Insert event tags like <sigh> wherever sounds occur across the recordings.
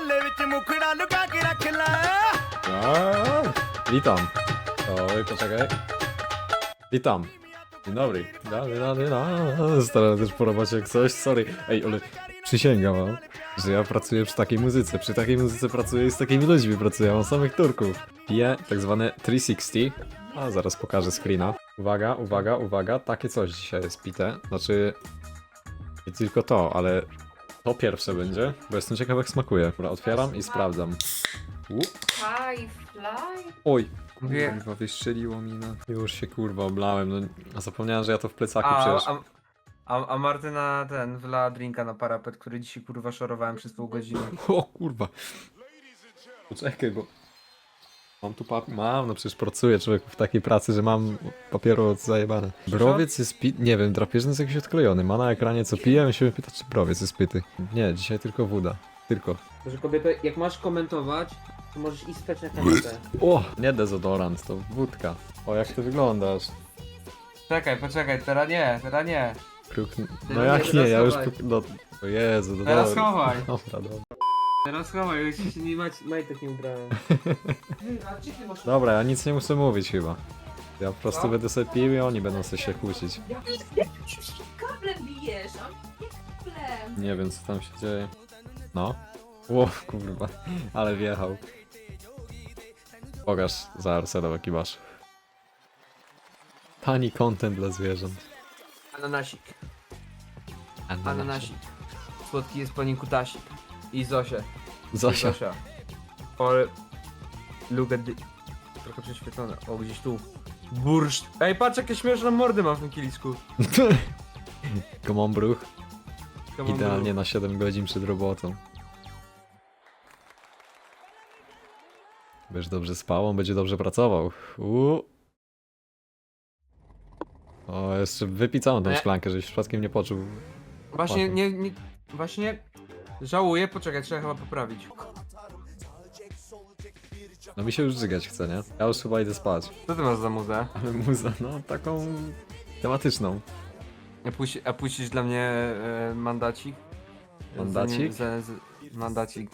ਬਾਲੇ ਵਿੱਚ ਮੁਖੜਾ ਲੁਕਾ ਕੇ ਰੱਖ ਲੈ A, witam. Oj, poczekaj. Witam. Dzień dobry. Dobry, dobry, no. Staram też porować jak coś. Sorry. Ej, ale przysięgam wam, że ja pracuję przy takiej muzyce. Przy takiej muzyce pracuję i z takimi ludźmi pracuję. Mam samych Turków. Piję tak zwane 360. A, zaraz pokażę screena. Uwaga, uwaga, uwaga. Takie coś dzisiaj jest pite. Znaczy, nie tylko to, ale to pierwsze będzie, bo jestem ciekaw jak smakuje. Dobra, otwieram i sprawdzam. U. High fly? Oj, Mówię- kurwa, wystrzeliło mi na... Już się kurwa oblałem, no a zapomniałem, że ja to w plecaku A, przecież... a, a, a Martyna ten wlała drinka na parapet, który dzisiaj kurwa szorowałem przez pół godziny. <laughs> O kurwa. Poczekaj, bo... Mam tu papier... Mam, no przecież pracuję człowiek w takiej pracy, że mam papieru od zajebane. Browiec jest pi... Nie wiem, drapieżny jest jakiś odklejony. Ma na ekranie co pije, i się pyta, czy browiec jest pity. Nie, dzisiaj tylko woda. Tylko. Że kobieto, jak masz komentować, to możesz iść spać na kanapę. O! Nie dezodorant, to wódka. O, jak ty wyglądasz. Czekaj, poczekaj, teraz nie, teraz nie. Kruk... No Teraz jak nie, ja już... No... O Jezu, no Teraz dobra. chowaj. Dobra, dobra. Teraz chowaj, już się nie mać, majtek nie ubrałem. <laughs> Dobra, ja nic nie muszę mówić chyba. Ja po prostu będę sobie pił i oni będą sobie się kłócić. Się kablem bijesz? On jak kablem. Nie wiem co tam się dzieje. No. Ło, kurwa. Ale wjechał. Pokaż za Arsenał jaki masz. Tani content dla zwierząt. Ananasik, ananasik. Słodki jest po nim kutasik. I Zosia. I Zosia. Zosia. Or... The... Trochę prześwietlone. O, gdzieś tu. Bursz. Ej, patrz jakie śmieszne mordy mam w tym kielisku. <laughs> Come on, bruch. Come on, Idealnie na 7 godzin przed robotą. Będziesz dobrze spał, on będzie dobrze pracował. Uuu. O, jeszcze wypij całą tą Nie. szklankę, żebyś przypadkiem nie poczuł. Właśnie, nie, nie... Właśnie... Żałuję, poczekaj, trzeba chyba poprawić. No mi się już żygać chce, nie? Ja już chyba idę spać. Co ty masz za muzę? Ale muza, no taką tematyczną. A, puści, a puścisz dla mnie e, mandacik? Mandacik? Za, za, mandacik.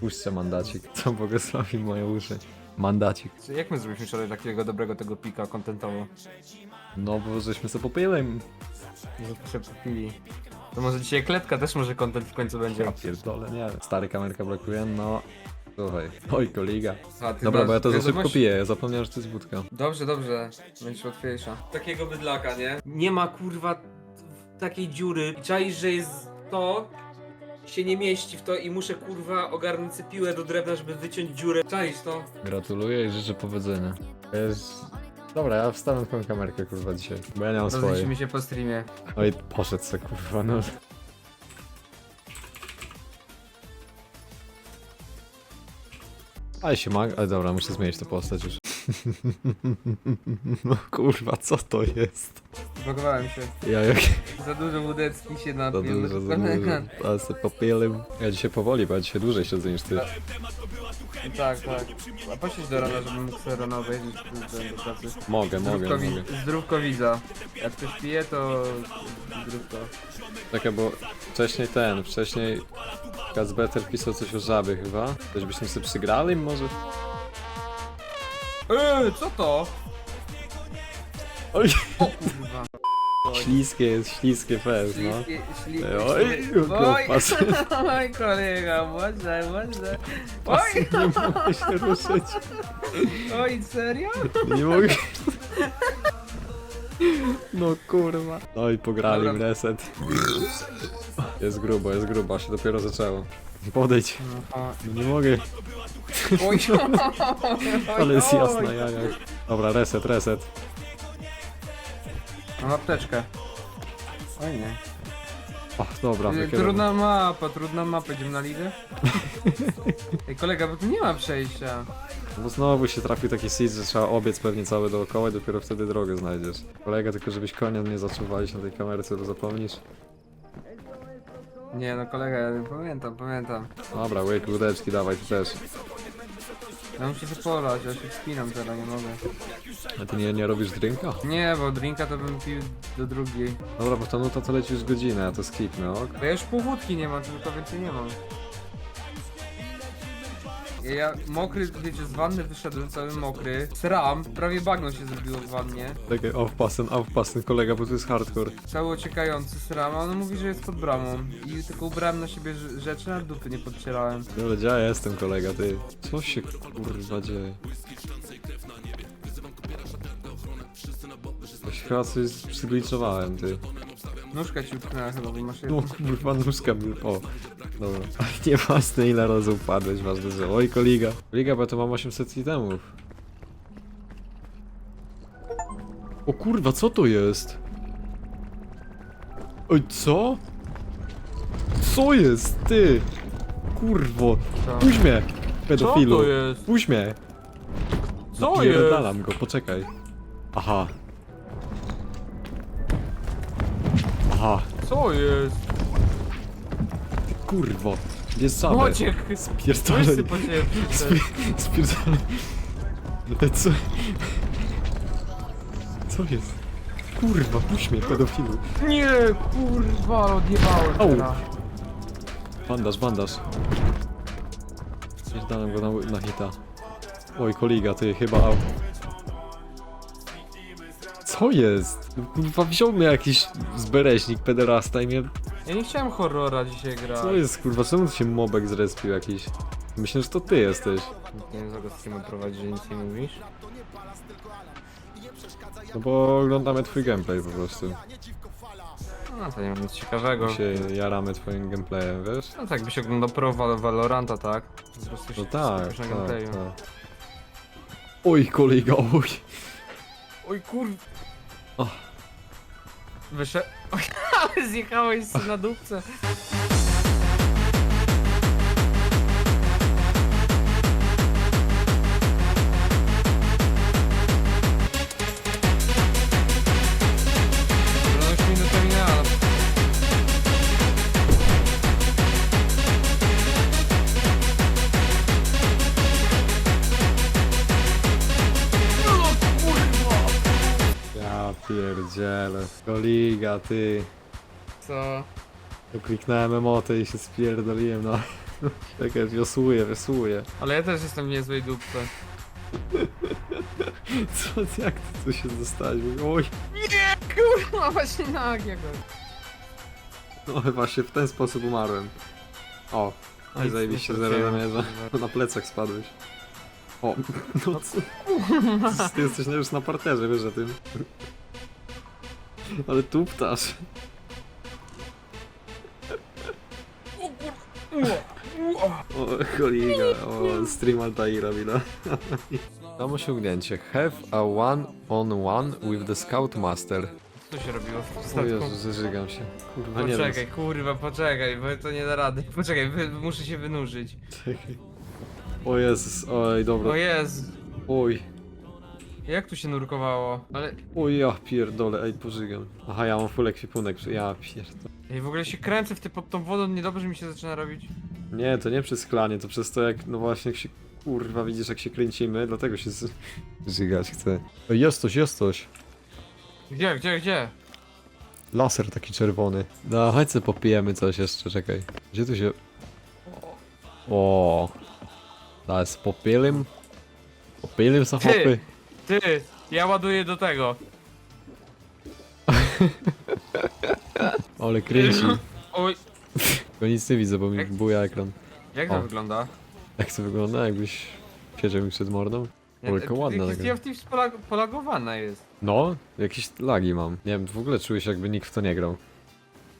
Puśćcie mandacik, <laughs> co błogosławi moje uszy. Mandacik. Jak my zrobiliśmy wczoraj takiego dobrego tego pika kontentowo? No bo żeśmy sobie popili. Że się popili. To może dzisiaj kletka też może kontent w końcu będzie. Ja pierdolę, nie wiem. Stary kamerka brakuje, no. Słuchaj. Oj, koliga. A, ty Dobra, bo ja to za szybko piję, ja zapomniałem, że to jest wódka. Dobrze, dobrze. Będziesz łatwiejsza. Takiego bydlaka, nie? Nie ma kurwa takiej dziury. I czaisz, że jest to się nie mieści w to i muszę kurwa ogarnąć piłę do drewna, żeby wyciąć dziurę. Czaisz to? Gratuluję i życzę powodzenia. To jest... Dobra, ja wstawiam twoją kamerkę, kurwa, dzisiaj. Bo ja nie mam swojej. Rozliczymy się po streamie. Oj, poszedł se, kurwa, no. Ale się mag... Ale dobra, muszę zmienić tę postać już. <laughs> No kurwa, co to jest? Zbagowałem się. Ja jak... Za dużo łódecki się Za napił. dużo, za dużo. Ale se. Ja dzisiaj powoli, bo ja dzisiaj dłużej siedzę niż ty. Tak, tak. A posiedź do rana, żebym mógł sobie rano obejrzeć do pracy. Mogę, mogę, Zdrówko, mogę. wi- zdrówko widza. Jak ktoś pije, to zdrówko. Czekaj, bo wcześniej ten, wcześniej Kazbeter pisał coś o żabie chyba. Coś byśmy sobie przygrali może? Eee, co to? Oj, kurwa. śliskie jest, śliskie fest, no. Śliskie, śliskie. Oj, Oj, pas. <laughs> oj kolega, może, może. Oj, nie mogę się ruszyć. oj, serio? Nie mogę. <laughs> No kurwa. No i pograli Dobra. w reset. Jest grubo, jest grubo, się dopiero zaczęło. Podejdź. Aha. No nie mogę, Oj, <laughs> ale jest oj. jasna jajak. Dobra, reset, reset. Mam apteczkę. Oj nie. O, dobra, wykierował. Trudna mapa, trudna mapa, idziemy na ligę? <laughs> Ej kolega, bo tu nie ma przejścia. Bo znowu się trafił taki seed, że trzeba obiec pewnie cały dookoła i dopiero wtedy drogę znajdziesz. Kolega, tylko żebyś konia nie zaczął walić na tej kamerce, to zapomnisz. Nie no kolega, ja pamiętam, pamiętam. Dobra, łyk, łódeczki, dawaj, ty też. Ja muszę się polać, ja się wspinam teraz, nie mogę. A ty nie, nie robisz drinka? Nie, bo drinka to bym pił do drugiej. Dobra, bo to nuta to leci już godzinę, ja to skipnę, ok? Bo ja już pół wódki nie mam, tylko więcej nie mam. Ja, ja mokry, wiecie, z wanny wyszedłem cały mokry. Sram, prawie bagno się zrobiło w wannie. Czekaj, aufpassen, aufpassen, kolega, bo to jest hardcore. Cały ociekający sram, a on mówi, że jest pod bramą. I tylko ubrałem na siebie rz- rzeczy, a dupy nie podcierałem. Dobra, gdzie ja jestem, kolega, ty? Co się kurwa dzieje? Chyba coś przygliczowałem, ty. Nóżka ci utknęła chyba, bo masz No jedną. kurwa, nóżka mi... O, dobra. <laughs> Nieważne ile razy upadłeś, ważne, że... Oj, koliga. Koliga, bo ja to mam 800 itemów. O kurwa, co to jest? Oj, co? Co jest, ty? Kurwo, Co? puść mnie, pedofilu. Co to jest? Puść mnie. Co jest? Napierdalam go, poczekaj. Aha. Aha, Co jest? kurwo. Jest same. Mociek! Spierdolę. Po ciebie. Spi- Spierdolę. E, Co? Co jest? Kurwa, puść mnie, pedofilu. Nie, kurwa, odjebałem Au. teraz. Bandaż, bandaż. Spierdalam go na, na hita. Oj, koliga, ty chyba au. Co jest? No, Kurwa, wziął mnie jakiś zbereźnik, pederasta i mnie... Ja nie chciałem horrora dzisiaj grać. Co jest, kurwa, czemu tu się mobek zrespił jakiś? Myślę, że to ty jesteś. Nie wiem, za go streama prowadzi, że nic nie mówisz. No bo oglądamy twój gameplay po prostu. No to nie ma nic ciekawego. Się jaramy twoim gameplayem, wiesz? No tak, byś oglądał pro Val Valoranta, tak? Po prostu się No tak, na tak, gameplayu. tak. Oj, kolega, oj. Oj kur... O. Wyszedł... <laughs> Zjechałeś na dupce. Koliga, ty. Co? To kliknąłem emotę i się spierdoliłem, no. <laughs> Czekaj, wiosłuję, wiosłuję. Ale ja też jestem w niezłej dupce. <laughs> Co, jak ty tu się dostałeś? Oj, Nie, kurwa, właśnie nag jakoś. no chyba się w ten sposób umarłem. O, Oj, i zajebiście zero trafiłem, zamierza. <laughs> Na plecach spadłeś. O, no co? Ty jesteś już na parterze, wiesz o tym. Ale tu ptasz. O, koliga, o, stream Altaira mi no. Mam osiągnięcie. Have a one on one with the Scoutmaster. Co się robiło w O statku? Jezu, zeżygam się. Kurwa, nie Poczekaj, kurwa, poczekaj, bo to nie da rady. Poczekaj, wy, muszę się wynurzyć. Czekaj. O Jezus, oj, dobra. O jest! Oj, Jak tu się nurkowało? Ale... oj, ja pierdolę, ej, pożygam. Aha, ja mam full ekwipunek, przy- ja pierdolę. Ej, w ogóle się kręcę w ty pod tą wodą, niedobrze mi się zaczyna robić. Nie, to nie przez klanie, to przez to jak, no właśnie, jak się, kurwa, widzisz jak się kręcimy, dlatego się z... żygać chce. Ej, jest coś, jest coś. Gdzie, gdzie, gdzie? Laser taki czerwony. No, chodź sobie popijemy coś jeszcze, czekaj. Gdzie tu się... O, Teraz popilym. Popilym sachopy. Ty, ja ładuję do tego. <laughs> Ale kręci. Oj, Tylko nic nie widzę, bo mi Jak- buja ekran. jak to O. wygląda? Jak to wygląda? Jakbyś siedział mi przed mordą? Ojka, ładna taka. TFT polag polagowana jest. No, jakieś lagi mam. Nie wiem, w ogóle czuję się jakby nikt w to nie grał.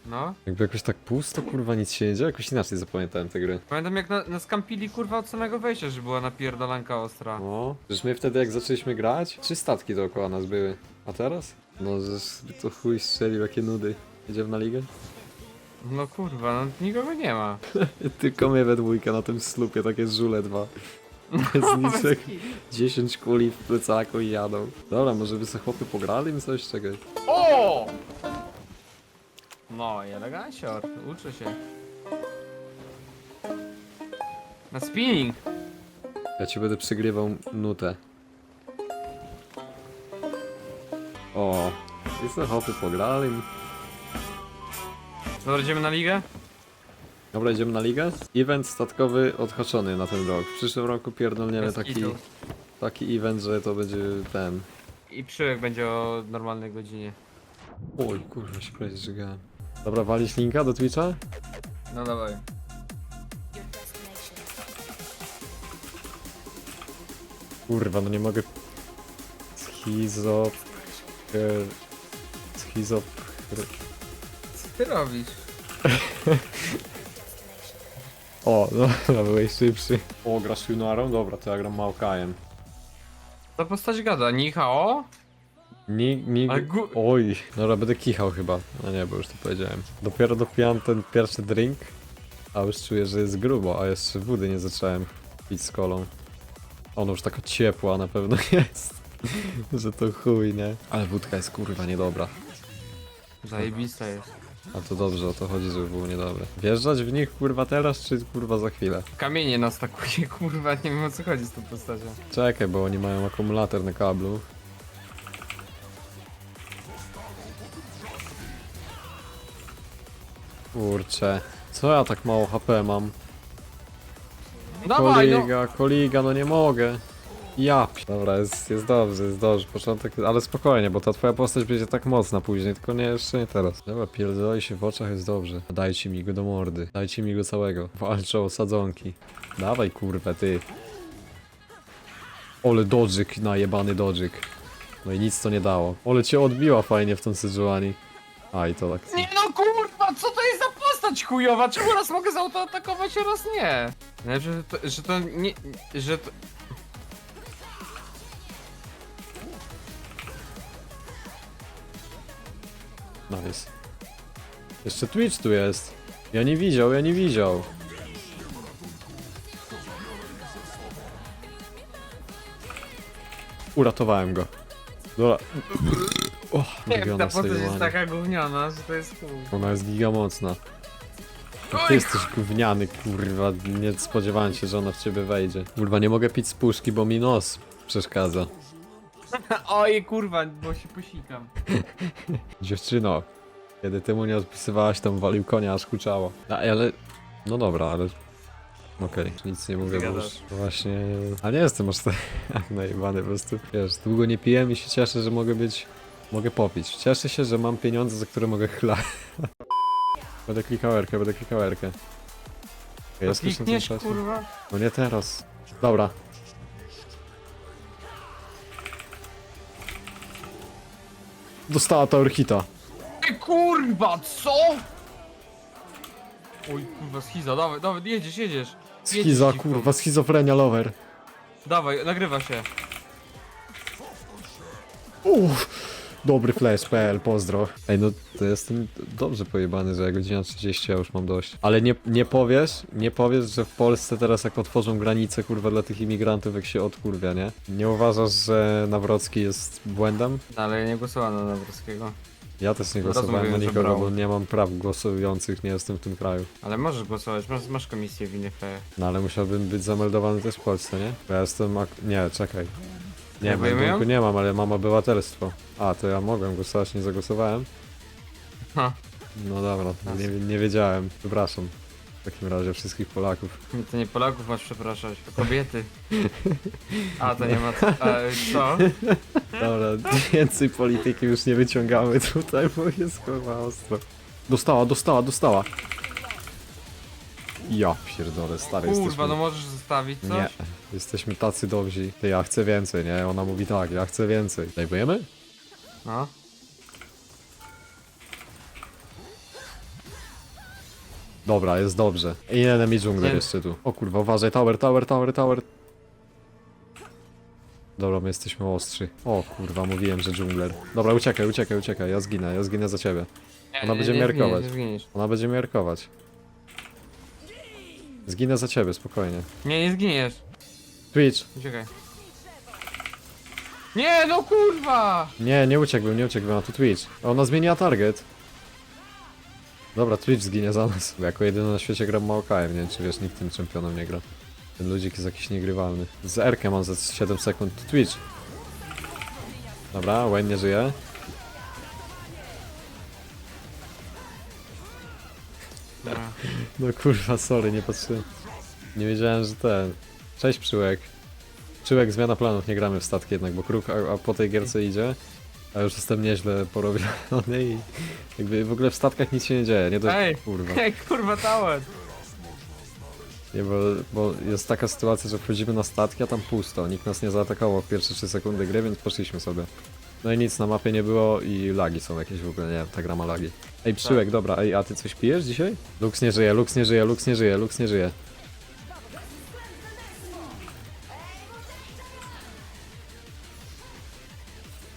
No. Jakby jakoś tak pusto, kurwa, nic się nie dzieje. Jakoś inaczej zapamiętałem te gry. Pamiętam jak na, nas kampili kurwa od samego wejścia, że była napierdalanka ostra. No, przecież my wtedy jak zaczęliśmy grać, trzy statki dookoła nas były. A teraz? No, że to chuj strzelił, jakie nudy. Jedziemy na ligę? No kurwa, no nikogo nie ma. <laughs> Tylko my we dwójkę na tym slupie, takie żule dwa. <laughs> Bez niczego. 10 kuli w plecaku i jadą. Dobra, może by sobie chłopy pograli mi coś? Czekaj. O! No i elegancior, uczę się. Na spinning! Ja ci będę przygrywał nutę. O, sobie chłopy pograli. Dobra, idziemy na ligę? Dobra, idziemy na ligę? Event statkowy odhaczony na ten rok. W przyszłym roku pierdolniemy Bez taki, kitu. taki event, że to będzie ten... I przyłek będzie o normalnej godzinie. Oj, kurwa, się prawie zżygałem. Dobra, walić linka do Twitcha? No dawaj. Kurwa, no nie mogę... Schizop... Schizop... Co ty robisz? <laughs> O, no, byłeś szybszy. O, grasz Junarą? Dobra, to ja gram Maokajem. Ta postać gada, Nihao? Nig, nig... Ale gu- Oj, dobra, będę kichał chyba. No nie, bo już to powiedziałem. Dopiero dopijam ten pierwszy drink, a już czuję, że jest grubo, a jeszcze wody nie zacząłem pić z kolą. Ona już taka ciepła na pewno <laughs> jest. że to chuj, nie? Ale wódka jest kurwa niedobra. Zajebista jest. A to dobrze, o to chodzi, żeby było niedobre. Wjeżdżać w nich kurwa teraz, czy kurwa za chwilę? Kamienie nas takuje, <laughs> kurwa, nie wiem o co chodzi z tą postacią. Czekaj, bo oni mają akumulator na kablu. Kurczę, co ja tak mało HP mam? Dawaj, no! Koliga, koliga, no nie mogę. Ja pi- Dobra, jest, jest dobrze, jest dobrze, początek, ale spokojnie, bo ta twoja postać będzie tak mocna później, tylko nie, jeszcze nie teraz. Dobra, pierdolaj się w oczach, jest dobrze. Dajcie mi go do mordy, dajcie mi go całego. Walczą o sadzonki. Dawaj kurwę, ty. Ole dodżyk, najebany dodżyk. No i nic to nie dało. Ole cię odbiła fajnie w tą Sejuani. A i to tak. Nie no kurwa, co to jest za postać chujowa? Czemu raz mogę zautoatakować, a raz nie? Nie, że to, że to nie, że to... Nice. Jeszcze Twitch tu jest. Ja nie widział, ja nie widział. Uratowałem go. Dobra. O, Jak ta postać jest taka gówniana, że to jest chuj. Ona jest giga mocna. To Ty jesteś gówniany, kurwa. Nie spodziewałem się, że ona w ciebie wejdzie. Kurwa, nie mogę pić z puszki, bo mi nos przeszkadza. <laughs> Oj kurwa, bo się posikam. <laughs> Dziewczyno, kiedy ty mu nie odpisywałaś, to walił konia, aż kuczało. A, ale... No dobra, ale... Okej, nic nie mówię, bo już gadasz? właśnie... A nie jestem aż tak <laughs> najebany po prostu. Wiesz, długo nie piłem i się cieszę, że mogę być... Mogę popić. Cieszę się, że mam pieniądze, za które mogę chla. <laughs> będę klikał erkę, będę klikał erkę. Jest ktoś na tym Klikniesz czacie? kurwa? No nie teraz. Dobra. Dostała Tower Hita. Ty kurwa, co? Oj kurwa, schiza, dawaj, dawaj, jedziesz, jedziesz. Schiza, kurwa, schizofrenia lover. Dawaj, nagrywa się. Uff, dobry flash.pl, pozdro. Ej, no to jestem dobrze pojebany, że ja godzina 30, ja już mam dość. Ale nie, nie powiesz, nie powiesz, że w Polsce teraz jak otworzą granice, kurwa, dla tych imigrantów, jak się odkurwia, nie? Nie uważasz, że Nawrocki jest błędem? Ale ja nie głosowano na Nawrockiego. Ja też nie Od razu głosowałem na mówiłem, że nikogo, brał. bo nie mam praw głosujących, nie jestem w tym kraju. Ale możesz głosować, masz, masz komisję w innych krajach. No ale musiałbym być zameldowany też w Polsce, nie? Bo ja jestem ak- Nie, czekaj. Nie, Próbujemy ją? meldunku nie mam, ale mam obywatelstwo. A, to ja mogłem głosować, nie zagłosowałem? Ha, No dobra, nie, nie wiedziałem. Przepraszam. W takim razie wszystkich Polaków. nie, to nie Polaków masz przepraszać, to kobiety. A, to nie ma co. A, co? Dobra, więcej polityki już nie wyciągamy tutaj, bo jest kurwa ostro. Dostała, dostała, dostała. Ja pierdolę, stary Kurwa, jesteśmy... no możesz zostawić coś? Nie, jesteśmy tacy dobrzy. Ty, ja chcę więcej, nie? Ona mówi tak, ja chcę więcej. Dajbujemy? No. Dobra, jest dobrze. I enemy dżungler Nie. jeszcze tu. O kurwa, uważaj, tower, tower, tower, tower. Dobra, my jesteśmy ostrzy. O kurwa, mówiłem, że dżungler. Dobra, uciekaj, uciekaj, uciekaj, ja zginę, ja zginę za ciebie. Ona będzie miarkować. zginiesz. Ona będzie miarkować. Zginę za ciebie, spokojnie. nie, nie zginiesz. Twitch! Uciekaj. Nie, no kurwa! Nie, nie uciekłbym, nie uciekłbym, a tu Twitch. Ona zmieniła target. Dobra, Twitch zginie za nas. Bo jako jedyny na świecie gram Maokajem, nie wiem czy wiesz, nikt tym czempionem nie gra. Ten ludzik jest jakiś niegrywalny. Z Erkę mam za 7 sekund. Twitch! Dobra, Wayne nie żyje. No kurwa, sorry, nie patrzyłem. Nie wiedziałem, że ten... Cześć Przyłek. Przyłek, zmiana planów, nie gramy w statki jednak, bo kruk, a, a po tej gierce idzie. A już jestem nieźle porobiony i jakby w ogóle w statkach nic się nie dzieje, nie dość, Ej. kurwa. <laughs> Ej, kurwa, tower! Nie, bo, bo jest taka sytuacja, że wchodzimy na statki, a tam pusto. Nikt nas nie zaatakował w pierwsze 3 sekundy gry, więc poszliśmy sobie. No i nic na mapie nie było i lagi są jakieś w ogóle, nie wiem, ta gra ma lagi. Ej, Przyłek, dobra, ej, a ty coś pijesz dzisiaj? Lux nie żyje, Lux nie żyje, Lux nie żyje, Lux nie żyje.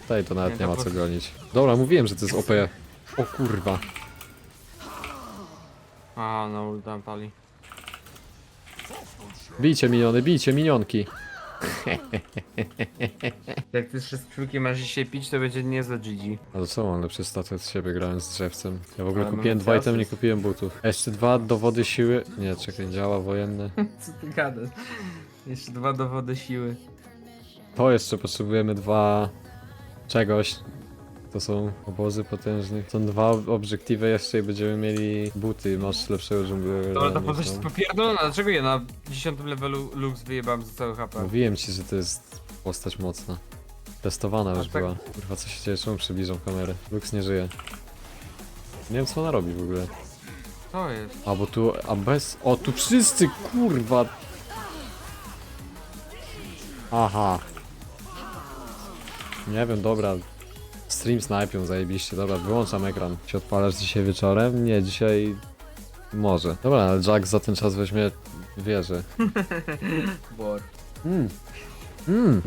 Tutaj to nawet Nie, nie ma co gonić. Dobra, mówiłem, że to jest OP. O kurwa. A, no, ultam pali. Bijcie miniony, bijcie minionki. <laughs> Jak ty z szczytkiem masz dzisiaj pić, to będzie niezłe GG. Ale co mam lepszy staty od siebie grając z drzewcem? Ja w ogóle Ale kupiłem mamy dwa itemy, nie kupiłem butów. Jeszcze dwa dowody siły. Nie, czekaj, działa wojenne. <laughs> Co ty gadasz? Jeszcze dwa dowody siły. To jeszcze potrzebujemy dwa czegoś. To są obozy potężnych. Są dwa obiektywy jeszcze i będziemy mieli buty. Masz lepszego, żeby... Dobra, to ranić, po coś no. popierdolona, dlaczego ja na 10 levelu Lux wyjebałem za cały HP? Mówiłem ci, że to jest postać mocna. Testowana już tak- była. Kurwa, co się dzieje? Czemu przybliżam kamerę? Lux nie żyje. Nie wiem, co ona robi w ogóle. To jest. A bo tu, a bez. O, tu wszyscy kurwa. Aha. Nie wiem, dobra. Stream snajpią, zajebiście. Dobra, wyłączam ekran. Czy odpalasz dzisiaj wieczorem? Nie, dzisiaj. Może. Dobra, ale Jack za ten czas weźmie wieżę. <laughs> Bor. Mm. Mm.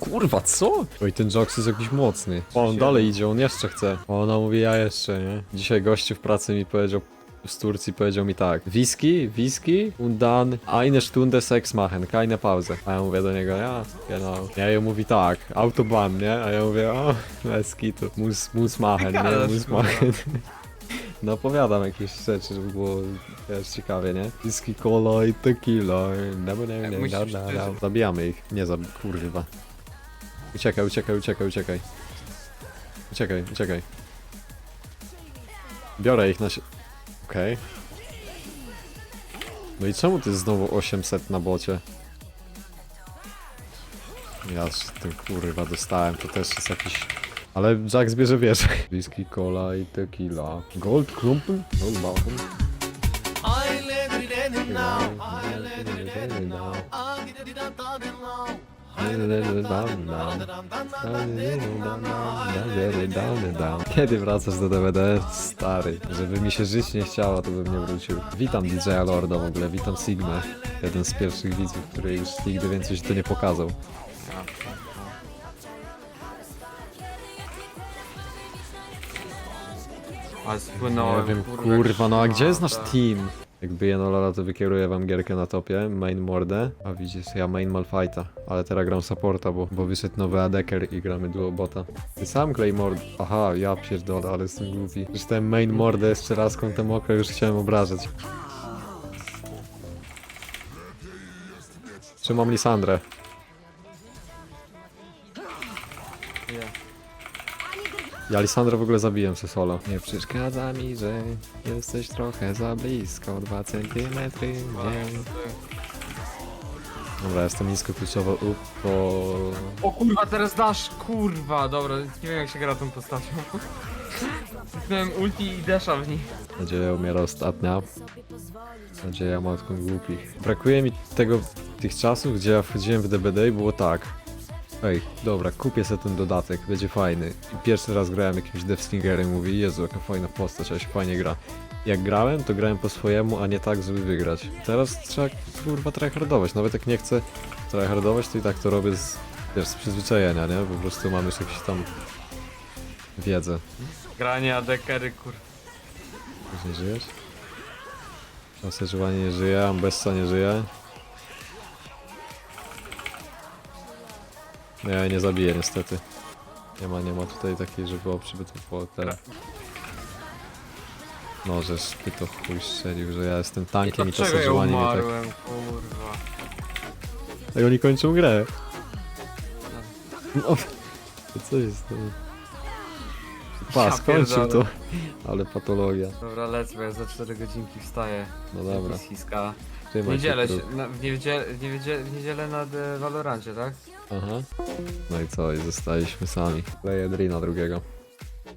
Kurwa, co? Oj, ten Jax jest jakiś mocny. O, on dalej idzie, on jeszcze chce. O, ona mówi, ja jeszcze, nie? Dzisiaj gościu w pracy mi powiedział, z Turcji powiedział mi tak. Whisky, whisky und dann eine Stunde Sex machen, keine Pause. A ja mówię do niego, ja, genau. Ja ją mówi tak, Autobahn, nie? A ja mówię, o, bez kitu, muss, muss machen, nie? kurwa? machen. No opowiadam jakieś rzeczy, żeby było wiesz, ciekawie, nie? Whisky, cola i tequila. No, no, no, no, no, no. Zabijamy ich. Nie zab... kurwa. Uciekaj, uciekaj, uciekaj, uciekaj. Uciekaj, uciekaj. Biorę ich na się... Okej. No i czemu to jest znowu 800 na bocie? Ja z tym kurwa dostałem, to też jest jakiś... Ale Jack zbierze wieżę. Whisky, cola i tequila. Gold Klumpen? Gold Bauchen? Kiedy wracasz do DVD? Stary. Żeby mi się żyć nie chciało, to bym nie wrócił. Witam DJ-a Lorda w ogóle, witam Sigmę. Jeden z pierwszych widzów, który już nigdy więcej się to nie pokazał. Nie spłynąłem. wiem, kurwa, no a gdzie jest nasz team? Jak bije Lola, to wykieruję wam gierkę na topie, main mordę, a widzisz, ja main Malfighta, ale teraz gram supporta, bo, bo wyszedł nowy adeker i gramy duo bota. Sam Claymore, aha, ja pierdolę, ale jestem głupi. Dostałem main mordę jeszcze raz kątem oka, już chciałem obrażać. Trzymam Lisandrę. Ja Lisandrę w ogóle zabiłem se solo. Nie przeszkadza mi, że jesteś trochę za blisko, 2 centymetry mniej. Dobra, jestem nisko kluczowo up, to... O kurwa, teraz dasz, kurwa, dobra, nie wiem jak się gra tą postacią. Miałem ulti i dasha w niej. Nadzieja umiera ostatnia. Nadzieja matką głupich. Brakuje mi tego, tych czasów, gdzie ja wchodziłem w DBD i było tak. Ej, dobra, kupię sobie ten dodatek, będzie fajny. I pierwszy raz grałem jakimś Deathslingerem i mówię, Jezu, jaka fajna postać, ale się fajnie gra. Jak grałem, to grałem po swojemu, a nie tak, żeby wygrać. Teraz trzeba, kurwa, tryhardować. Nawet jak nie chcę tryhardować, to i tak to robię z, wiesz, z przyzwyczajenia, nie? Po prostu mam już jakieś tam wiedzę. Granie adekery, kurwa. Już nie żyjesz? Oseżywanie nie żyje, Ambessa nie żyje. No ja jej nie zabiję niestety. Nie ma, nie ma tutaj takiej, żeby oprzyby to po ten. No, żeż by to chuj strzelił, że ja jestem tankiem i to Dlaczego ja oseżywanie nie tak. umarłem, kurwa. Ej, oni kończą grę. No, to co jest? No? Pa, Ja skończył to. pierdolę. Ale patologia. Dobra, lecę, bo ja za 4 godzinki wstaję. No dobra. W niedzielę, się, na, w, niedzielę, w, niedzielę, w niedzielę nad e, Valorancie, tak? Aha. No i co? I zostaliśmy sami. Kleję Drina drugiego.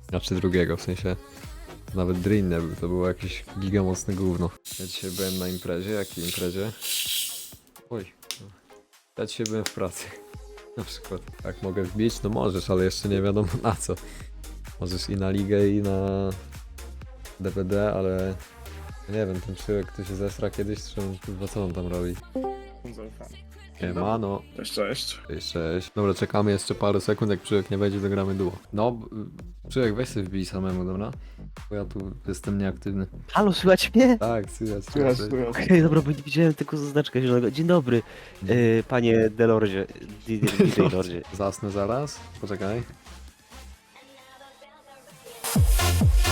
Znaczy drugiego, w sensie... Nawet Drin nie był, to było jakieś gigamocne gówno. Ja dzisiaj byłem na imprezie. Jakiej imprezie? Oj. Ja dzisiaj byłem w pracy. <laughs> Na przykład. Jak mogę wbić? No możesz, ale jeszcze nie wiadomo na co. Możesz i na ligę, i na DVD, ale... Nie wiem, ten przyłek to się zesra kiedyś, czy on, kurwa, co on tam robi? Nie ma, no. Cześć, cześć. Cześć, cześć. Dobra, czekamy jeszcze parę sekund, jak Przyjek nie będzie, to gramy duo. No, b- Przyjek, weź sobie wbij samemu, dobra? Bo ja tu jestem nieaktywny. Halo, słychać mnie? Tak, słychać, Słychać, słychać. słychać. Okej, dobra, bo nie widziałem tylko zaznaczka zielonego. Dzień dobry, e, panie Delordzie, DJ Lordzie. Zasnę zaraz? Poczekaj.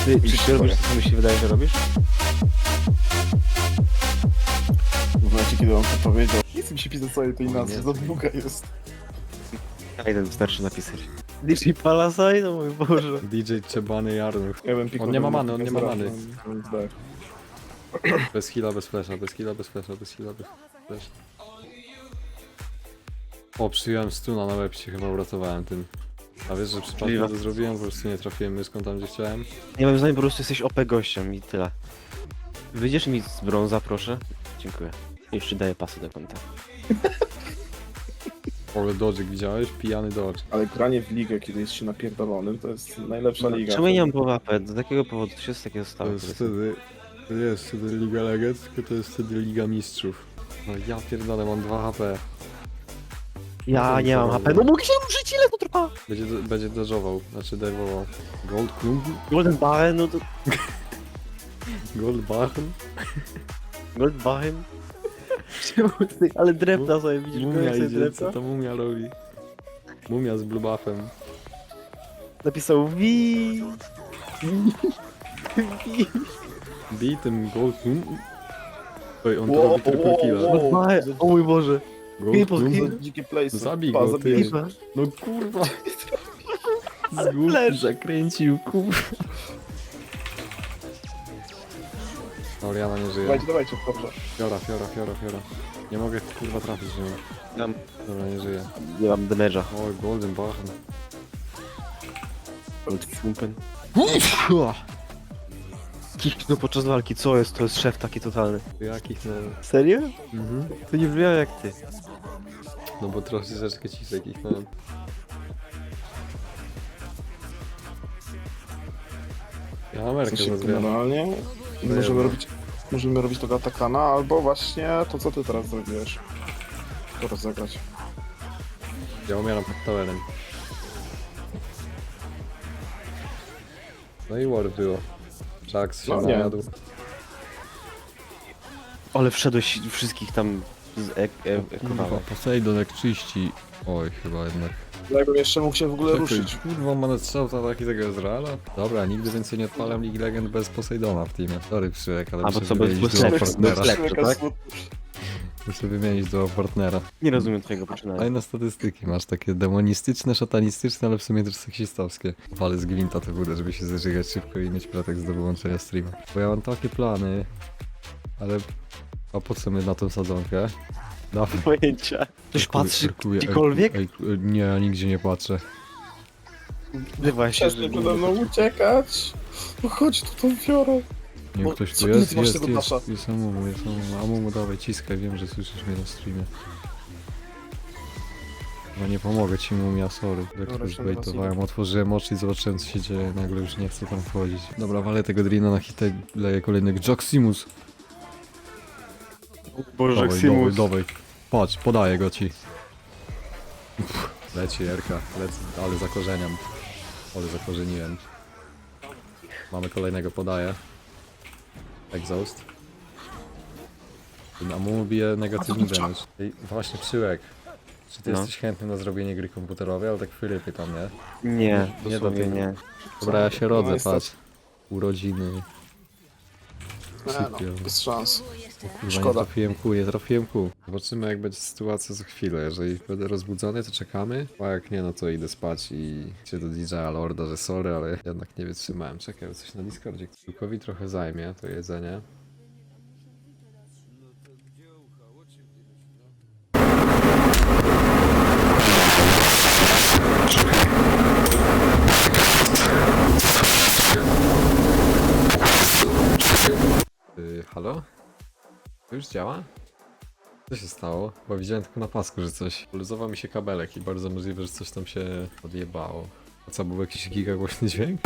Ty, czy ty robisz to, co mi się wydaje, że robisz? Kiedy on to powiedział, nie chcę mi się pisać całej tej nazwy, za długa jest. Jeden wystarczy napisać. DJ Palasaj, no mój Boże. DJ Czebany Jarnuch. Ja bym piknął On nie ma many, on nie ma many. tak. Bez heala, bez flasha, bez heala, bez flasha, bez heala, bez flasha. O, przyjąłem stuna na webcie, chyba uratowałem tym. A wiesz, że przypadkiem to zrobiłem, po prostu nie trafiłem myszką tam, gdzie chciałem. Nie mam zdań, po prostu jesteś OP gościem i tyle. Wyjdziesz mi z brąza, proszę? Dziękuję. Jeszcze daję pasy do konta. Ale dodżyk widziałeś? Pijany dodge. Ale granie w ligę, kiedy jest się napierdolonym, to jest najlepsza liga. Czemu ja nie mam połowy AP? Do takiego powodu to się z takiego To stało. jest wtedy, to nie jest wtedy Liga Legend, tylko to jest wtedy Liga Mistrzów. No ja pierdolę, mam 2 HP. Ja nie mam HP, no mógł się użyć, ile to trwa? Będzie, będzie dodżował, znaczy dajwował. Gold Klub, Golden Barren, no to... Gold Bachen. Gold Barren? Ale drewna sobie widzisz, go Mumia jak sobie idzie, drewna? co to mumia robi? Mumia z blue buffem. Napisał Wi. Bij tym Gold Klub. Oj, on to Wow, robi triple wow, killa. wow. O mój Boże. Gold People, dzikie place. Zabij go, ty. No kurwa. Z góry flash. zakręcił, kurwa. Oriana nie żyje. Dawajcie, dawajcie, dobrze. Fiora, fiora, fiora, fiora. Nie mogę kurwa trafić w nią. Mam, Dobra, nie żyje. nie mam damage'a. O, Golden Bachen. Gold Fumpen. Kichnął podczas walki, co jest? To jest szef taki totalny. Jakich no... Serio? Mhm. To nie brzmiało jak ty. No bo troszeczkę ciszek ich mam. Ja W Amerykę sensie rozwijam. generalnie możemy robić, możemy robić tego atakana, albo właśnie to, co ty teraz zrobiłeś. To rozegrać. Ja umieram pod towerem. No i war było. Jax się No nie. najadł. Ale wszedłeś wszystkich tam z ek e Kurwa, ekowałek. Poseidon jak czyści. Oj, chyba jednak. Jakbym jeszcze mógł się w ogóle ruszyć. kurwa, ma strzał za taki tego Izraela? Dobra, nigdy więcej nie odpalam League Legend bez Poseidona w teamie. Sorry, Przyjek, ale A, bo muszę co, bez- wymienić bez partnera. Człowieka tak? smutny. Muszę wymienić do partnera. Nie rozumiem twojego poczynania. Fajne statystyki masz, takie demonistyczne, szatanistyczne, ale w sumie też seksistowskie. Wale z gwinta to budę, żeby się zażygać szybko i mieć pretekst do wyłączenia streama. Bo ja mam takie plany, ale... A po co my na tą sadzonkę? Dawaj. <laughs> Pojęcia. Ktoś Kurkuję, patrzy kurkuję. Ej, gdziekolwiek? Ej, ej, nie, ja nigdzie nie patrzę. Ty właśnie. Przestań przede mną uciekać. No chodź tu tą fiorę. Nie, Bo ktoś co tu ty jest, masz jest, tego jest, dasza? jest Amumu, jest Amumu. Amumu, dawaj, ciskaj, wiem, że słyszysz mnie na streamie. No nie pomogę ci, Mumia, sorry. Jak Dobra, już jeszcze baitowałem, otworzyłem oczy i zobaczyłem co się dzieje, nagle już nie chcę tam wchodzić. Dobra, walę tego Drina na hitę, leję kolejnego Joximus. Boże, Dawaj, dawaj, dawaj. Patrz, podaję go ci. Uff, Leci Erka, leci, ale zakorzeniam. Ale zakorzeniłem. Mamy kolejnego, podaję. Exhaust. A mu bije negatywny damage. Ej, właśnie Przyłek. Czy ty No. jesteś chętny na zrobienie gry komputerowej, ale tak chwilę pytam, nie? Nie, nie Dosłownie do mnie, nie. Dobra, ja się rodzę, patrz. Urodziny. Nie no, bez szans. Kurwa, nie Szkoda. trafiłem kół, nie trafiłem kół. Zobaczymy jak będzie sytuacja za chwilę. Jeżeli będę rozbudzony, to czekamy. A jak nie, no to idę spać i się do DJ-a Lorda, że sorry, ale jednak nie wytrzymałem. Czekaj, coś na Discordzie. Kilkowi trochę zajmie to jedzenie. Yy, halo? To już działa? Co się stało? Bo widziałem tylko na pasku, że coś. Luzował mi się kabelek i bardzo możliwe, że coś tam się odjebało. A co, był jakiś gigagłośny dźwięk?